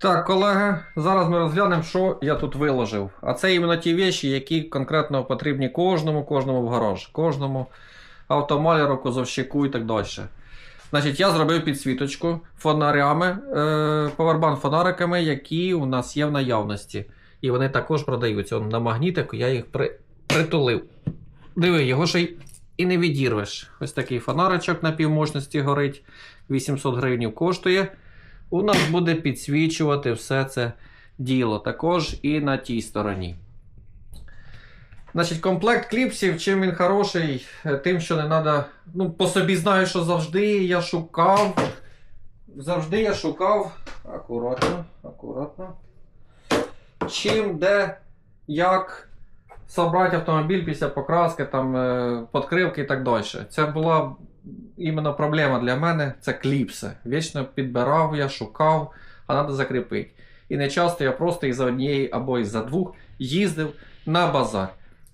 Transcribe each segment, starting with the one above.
Так, колеги, зараз ми розглянемо, що я тут виложив. А це іменно ті віші, які конкретно потрібні кожному, кожному в гараж, кожному автомаляру, козовщику і так далі. Значить, я зробив підсвіточку фонарями, е, повербан фонариками, які у нас є в наявності. І вони також продаються. Он на магнітику я їх при, притулив. Диви, його ще й і не відірвеш. Ось такий фонаричок на півмощності горить. 800 гривень коштує. У нас буде підсвічувати все це діло. Також і на тій стороні. Значить, комплект кліпсів, чим він хороший, Е, тим, що не треба. Ну, по собі знаю, що завжди я шукав. Завжди я шукав. Акуратно, акуратно. Чим, де, як собрати автомобіль після покраски, там, е, подкривки і так далі. Це була іменно проблема для мене це кліпси. Вічно підбирав, я шукав, а треба закріпити. І не часто я просто із-за однієї або із-за двох їздив на базар.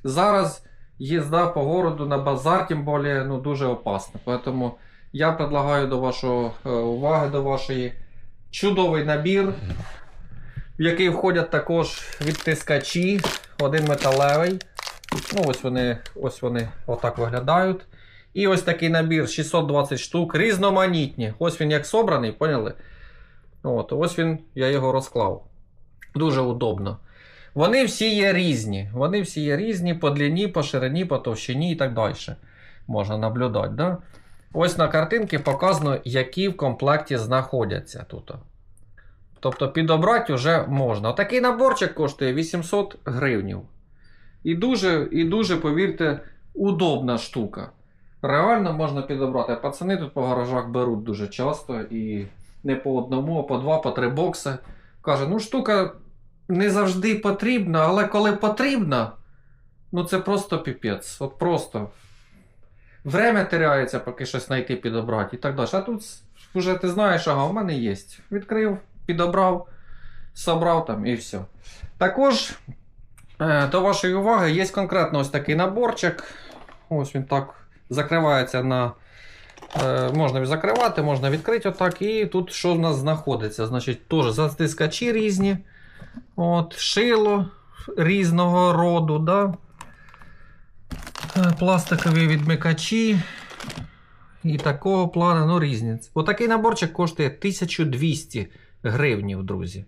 Зараз їзда по городу на базар, тим більше, ну, дуже опасна. Тому я предлагаю до вашої е, уваги, до вашої чудовий набір, в який входять також відтискачі, один металевий. Ну, ось вони, ось вони отак виглядають. І ось такий набір 620 штук, різноманітні. Ось він як собраний, поняли? От, ось він, я його розклав. Дуже удобно. Вони всі є різні. Вони всі є різні по длині, по ширині, по товщині і так далі. Можна наблюдати. Да? Ось на картинці показано, які в комплекті знаходяться тут. Тобто підобрати вже можна. Такий наборчик коштує 800 гривнів. І дуже, і дуже, повірте, удобна штука. Реально можна підобрати. Пацани тут по гаражах беруть дуже часто і не по одному, а по два, по три бокси. Каже, ну штука не завжди потрібна, але коли потрібна, ну це просто піпець. От просто. Время теряється, поки щось знайти, підобрати і так далі. А тут вже ти знаєш, ага, у мене є. Відкрив, підобрав, собрав там і все. Також е, до вашої уваги є конкретно ось такий наборчик. Ось він так закривається на. Е, можна закривати, можна відкрити отак. І тут що в нас знаходиться? Значить, теж затискачі різні. От, шило різного роду. Да? Е, Пластикові відмикачі. І такого плану, ну різні. Отакий наборчик коштує 1200 гривнів, друзі.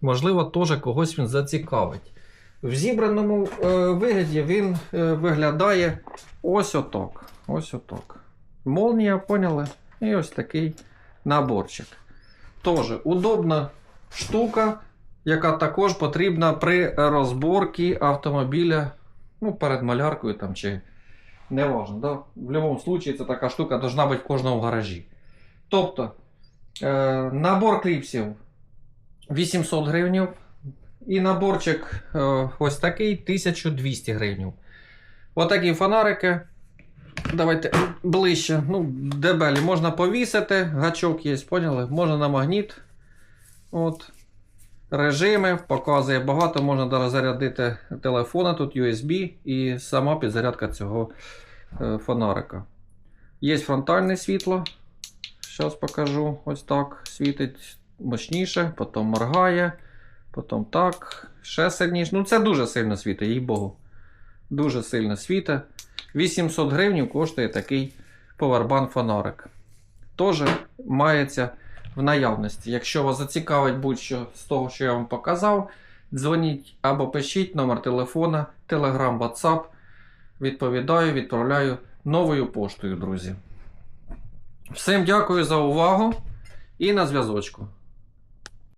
Можливо, теж когось він зацікавить. В зібраному е, вигляді він е, виглядає ось отак. Ось отак. Молнія, поняли? І ось такий наборчик. Теж удобна штука, яка також потрібна при розборці автомобіля ну, перед маляркою там, чи не важно. Да? В будь-якому випадку це така штука должна бути в кожному гаражі. Тобто, е, набор кліпсів 800 гривень. І наборчик е, ось такий 1200 гривень. Отакі фонарики. Давайте ближче. Ну, дебелі можна повісити, гачок є, поняли? Можна на магніт. От. Режими показує багато, можна зарядити телефона, тут USB і сама підзарядка цього е, фонарика. Є фронтальне світло. Зараз покажу. Ось так. Світить мощніше, потім моргає. Потім так, ще сильніше. Ну, це дуже сильно світить, їй Богу. Дуже сильно світить. 800 гривень коштує такий повербан фонарик. Теж мається в наявності. Якщо вас зацікавить будь-що з того, що я вам показав, дзвоніть або пишіть номер телефона, телеграм, WhatsApp. Відповідаю, відправляю новою поштою, друзі. Всім дякую за увагу і на зв'язочку.